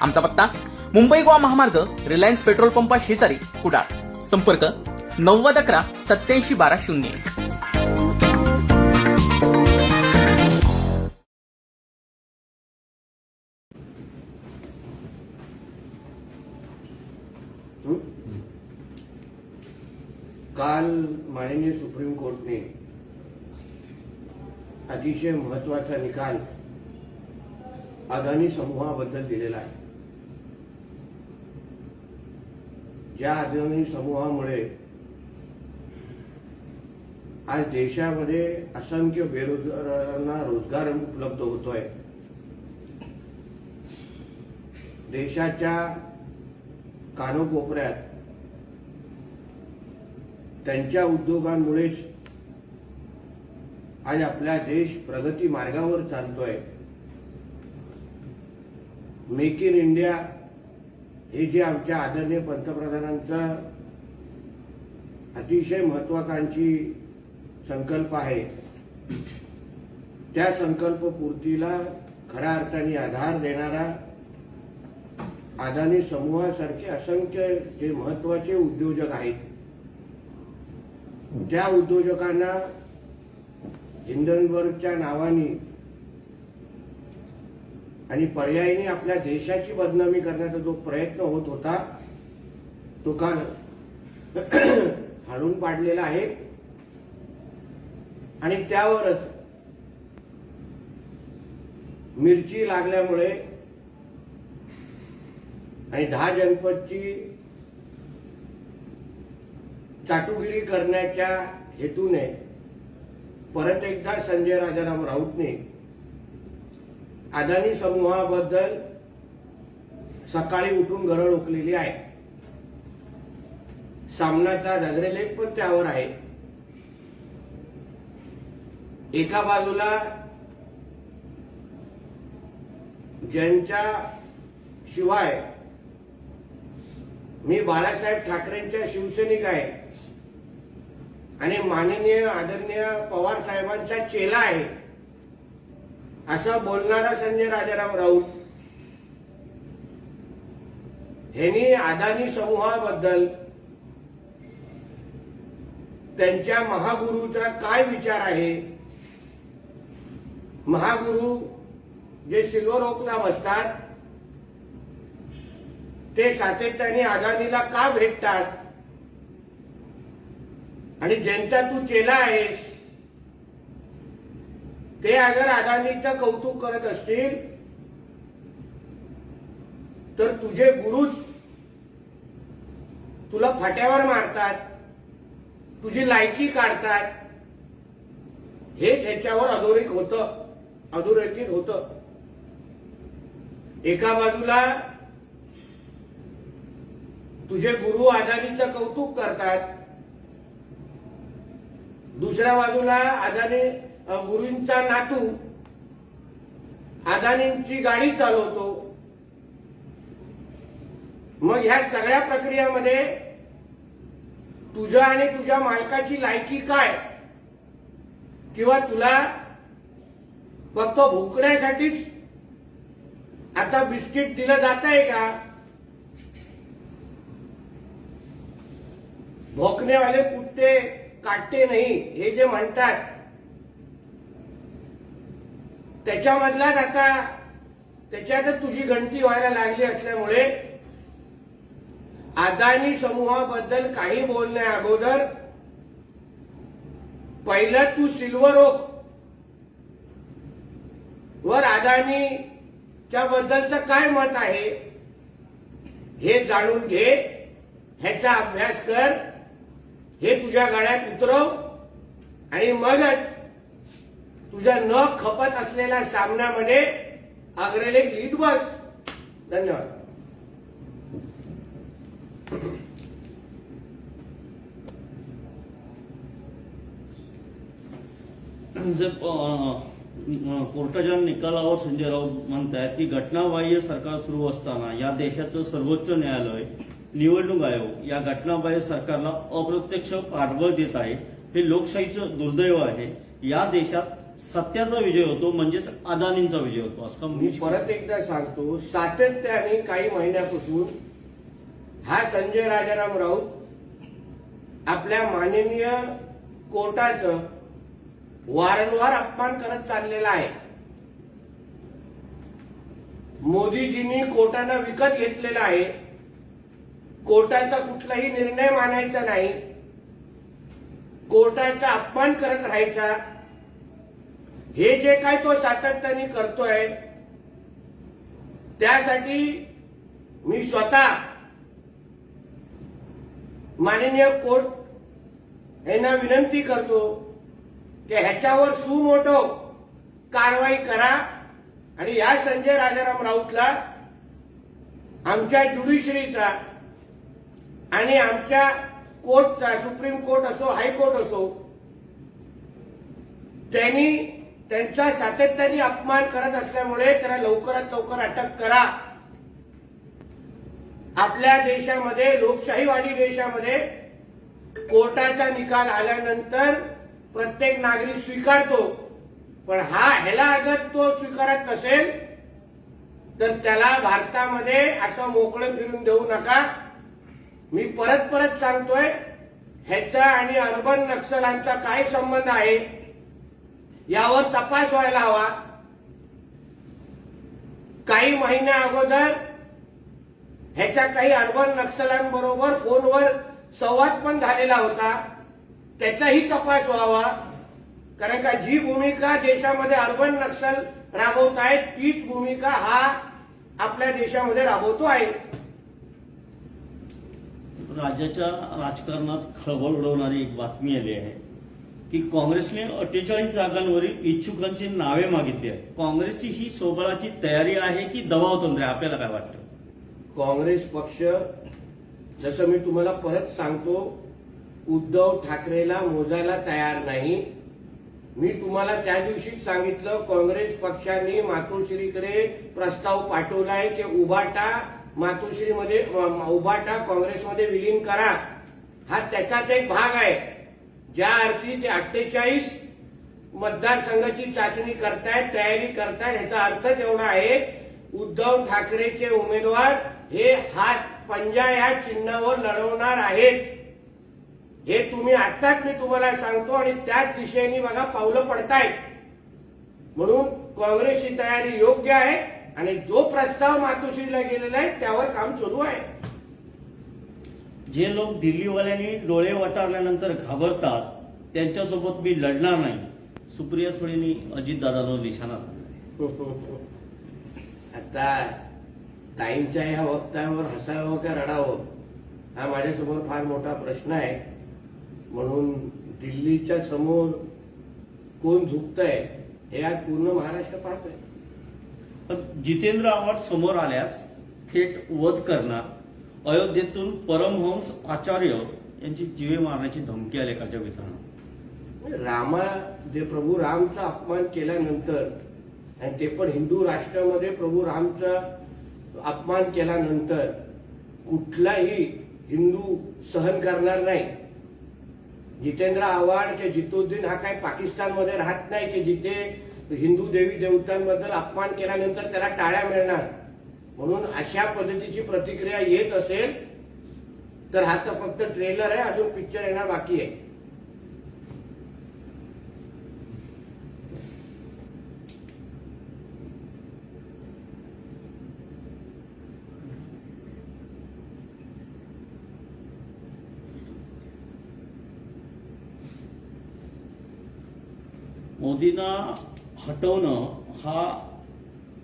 आमचा पत्ता मुंबई गोवा महामार्ग रिलायन्स पेट्रोल पंपा शेजारी कुडाळ. संपर्क नव्वद अकरा सत्याऐंशी बारा शून्य एक. काल माननीय सुप्रीम कोर्टने अतिशय महत्त्वाचा निकाल अदानी समूहाबद्दल दिलेला आहे. ज्या अदानी समूहामुळे आज देशामध्ये असंख्य बेरोजगारांना रोजगार उपलब्ध होतोय. देशाच्या कानोकोपऱ्यात त्यांच्या उद्योगांमुळेच आज आपला देश प्रगती मार्गावर चालतोय. मेक इन इंडिया हे जे आमच्या आदरणीय पंतप्रधानांचा अतिशय महत्वाकांक्षी संकल्प आहे त्या संकल्पपूर्तीला खऱ्या अर्थाने आधार देणारा अदानी समूहासारखे असंख्य जे महत्त्वाचे उद्योजक आहेत त्या उद्योजकांना हिंदनबर्गच्या नावाने आणि पर्यायीने आपल्या देशाची बदनामी करण्याचा जो प्रयत्न होत होता तो काल हाणून पाडलेला आहे. आणि त्यावरच मिरची लागल्यामुळे आणि दहा जनपदची चाटुगिरी करण्याच्या हेतूने परत एकदा संजय राजाराम राऊतने अदानी समूहाबद्दल सकाळी उठून गरळ ओकलेली आहे. सामनाचा नगरेलेख पण त्यावर आहे. एका बाजूला ज्यांच्या शिवाय मी बाळासाहेब ठाकरेंच्या शिवसैनिक आहे आणि माननीय आदरणीय पवार साहेबांचा चेला आहे असा बोलणारा संजय राजाराम राऊत यांनी अदानी समूहाबद्दल त्यांच्या महागुरूचा काय विचार आहे? महागुरु जे सिल्वर ओकला बसतात ते सातत्याने अदानीला का भेटतात? आणि ज्यांचा तू चेला आहेस ते अगर अदानीचं कौतुक करत असतील तर तुझे गुरुच तुला फाट्यावर मारतात तुझी लायकी काढतात. हे त्याच्यावर अधोरेख होतं अधोरेखित होतं. एका बाजूला तुझे गुरु अदानीचं कौतुक करतात. दुसऱ्या बाजूला अदानी गुरूंचा नातू अदानींची गाडी चालवतो. मग ह्या सगळ्या प्रक्रियामध्ये तुझ्या आणि तुझ्या मालकाची लायकी काय? किंवा तुला फक्त भुकण्यासाठीच आता बिस्किट दिलं जात आहे का? भोकणेवाले कुठते काटते नाही हे जे म्हणतात त्याच्यामधलाच आता त्याच्यातच तुझी घंटी व्हायला लागली असल्यामुळे अदानी समूहाबद्दल काही बोलण्या अगोदर पहिलं तू सिल्वर ओक. वर अदानीच्या बद्दलचं काय मत आहे हे जाणून घे ह्याचा अभ्यास कर हे तुझ्या गाड्यात उतरव आणि मगच तुझ्या न खपत असलेल्या सामन्यामध्ये आग्रेले लीड बस. धन्यवाद. कोर्टाच्या निकालावर संजय राऊत म्हणतात की घटनाबाह्य सरकार सुरू असताना या देशाचं सर्वोच्च न्यायालय निवडणूक आयोग या घटनाबाह्य सरकारला अप्रत्यक्ष पाठबळ देत आहे. हे लोकशाहीचं दुर्दैव आहे. या देशात सत्याचा विजय होतो म्हणजेच अदानींचा विजय होतो असं मी? परत एकदा सांगतो सातत्याने काही महिन्यापासून हा संजय राजाराम राऊत आपल्या माननीय कोर्टाचं वारंवार अपमान करत चाललेला आहे. मोदीजींनी कोर्टानं विकत घेतलेला आहे. कोर्टाचा कुठलाही निर्णय मानायचा नाही. कोर्टाचा अपमान करत राहायचा. हे जे काय तो सातत्याने करतोय त्यासाठी मी स्वतः माननीय कोर्ट यांना विनंती करतो की ह्याच्यावर सुमोटो कारवाई करा आणि या संजय राजाराम राऊतला आमच्या ज्युडिशरीचा आणि आमच्या कोर्टचा सुप्रीम कोर्ट असो हायकोर्ट असो त्यांनी त्यांचा सातत्याने अपमान करत असल्यामुळे त्याला लवकरात लवकर अटक करा. आपल्या देशामध्ये लोकशाहीवादी देशामध्ये कोर्टाचा निकाल आल्यानंतर प्रत्येक नागरिक स्वीकारतो. पण हा ह्याला अगर तो स्वीकारत नसेल तर त्याला भारतामध्ये असं मोकळं फिरून देऊ नका. मी परत परत सांगतोय ह्याचा आणि अर्बन नक्षलांचा काय संबंध आहे? यावर तपास व्हायला हवा. काही महिन्या अगोदर ह्याच्या काही अर्बन नक्षल्यांबरोबर फोनवर संवाद पण झालेला होता. त्याचाही तपास व्हावा. कारण का जी भूमिका देशामध्ये अर्बन नक्षल राबवत आहेत तीच भूमिका हा आपल्या देशामध्ये राबवतो आहे. राज्याच्या राजकारणात खळबळ उडवणारी एक बातमी आली आहे. की काँग्रेसने अठ्ठेचाळीस जागांवरील इच्छुकांची नावे मागितली आहे काँग्रेसची ही सोबळाची तयारी आहे की दबाव तंत्र आहे? आपल्याला काय वाटतं? काँग्रेस पक्ष जसं मी तुम्हाला परत सांगतो उद्धव ठाकरेला मोजायला तयार नाही. मी तुम्हाला त्या दिवशीच सांगितलं काँग्रेस पक्षाने मातोश्रीकडे प्रस्ताव पाठवलाय की उभाटा मातोश्रीमध्ये उभाटा काँग्रेसमध्ये विलीन करा. हा त्याचाच एक भाग आहे. ज्या अर्थी ते अठ्ठेचाळीस मतदारसंघाची चाचणी करतायत तयारी करतायत ह्याचा अर्थच एवढा आहे उद्धव ठाकरेचे उमेदवार हे हात पंजा या चिन्हावर लढवणार आहेत. हे तुम्ही आत्ताच मी तुम्हाला सांगतो आणि त्याच दिशेने बघा पावलं पडतायत. म्हणून काँग्रेसची तयारी योग्य आहे आणि जो प्रस्ताव मातोश्रीला गेलेला आहे त्यावर काम सुरू आहे. जे लोक दिल्लीवाल्यांनी डोळे वटारल्यानंतर घाबरतात त्यांच्यासोबत मी लढणार नाही. सुप्रिया सुळेंनी अजितदादांवर निशाणा साधला. आता ताईंच्या या वक्त्यावर हसावं का रडावं हा माझ्यासमोर फार मोठा प्रश्न आहे. म्हणून दिल्लीच्या समोर कोण झुकतंय हे आज पूर्ण महाराष्ट्र पाहतोय. पण जितेंद्र आव्हाड समोर आल्यास थेट वध करणार अयोध्येतून परमहंस आचार्य यांची जीवे मारण्याची धमकी आली एकाच्या मित्रांना म्हणजे रामा जे प्रभू रामचा अपमान केल्यानंतर आणि ते पण हिंदू राष्ट्रामध्ये प्रभू रामचा अपमान केल्यानंतर कुठलाही हिंदू सहन करणार नाही. जितेंद्र आव्हाड किंवा जितुद्दीन हा काही पाकिस्तानमध्ये राहत नाही की जिथे हिंदू देवी देवतांबद्दल अपमान केल्यानंतर त्याला टाळ्या मिळणार. म्हणून अशा पद्धतीची प्रतिक्रिया येत असेल तर हा तर फक्त ट्रेलर आहे अजून पिक्चर येणार बाकी आहे. मोदींना हटवणं हा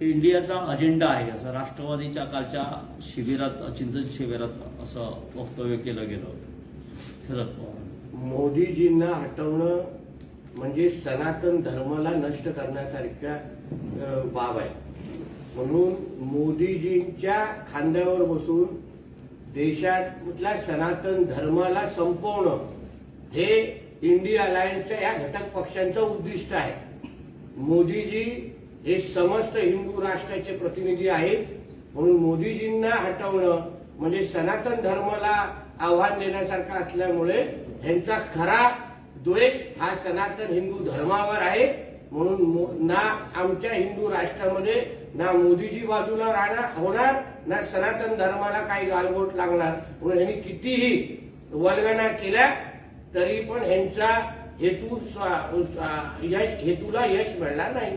इंडियाचा अजेंडा आहे असं राष्ट्रवादीच्या कालच्या शिबिरात चिंतन शिबिरात असं वक्तव्य केलं गेलं होतं. शरद पवार. मोदीजींना हटवणं म्हणजे सनातन धर्माला नष्ट करण्यासारख्या बाब आहे. म्हणून मोदीजींच्या खांद्यावर बसून देशातल्या सनातन धर्माला संपवणं हे इंडिया अलायन्सच्या या घटक पक्षांचं उद्दिष्ट आहे. मोदीजी हे समस्त हिंदू राष्ट्राचे प्रतिनिधी आहेत. म्हणून मोदीजींना हटवणं म्हणजे सनातन धर्माला आव्हान देण्यासारखं असल्यामुळे ह्यांचा खरा द्वेष हा सनातन हिंदू धर्मावर आहे. म्हणून ना आमच्या हिंदू राष्ट्रामध्ये ना मोदीजी बाजूला राहणार होणार ना सनातन धर्माला काही गालबोट लागणार. म्हणून ह्यांनी कितीही वल्गना केल्या तरी पण ह्यांचा हेतू यश हेतूला यश मिळणार नाही.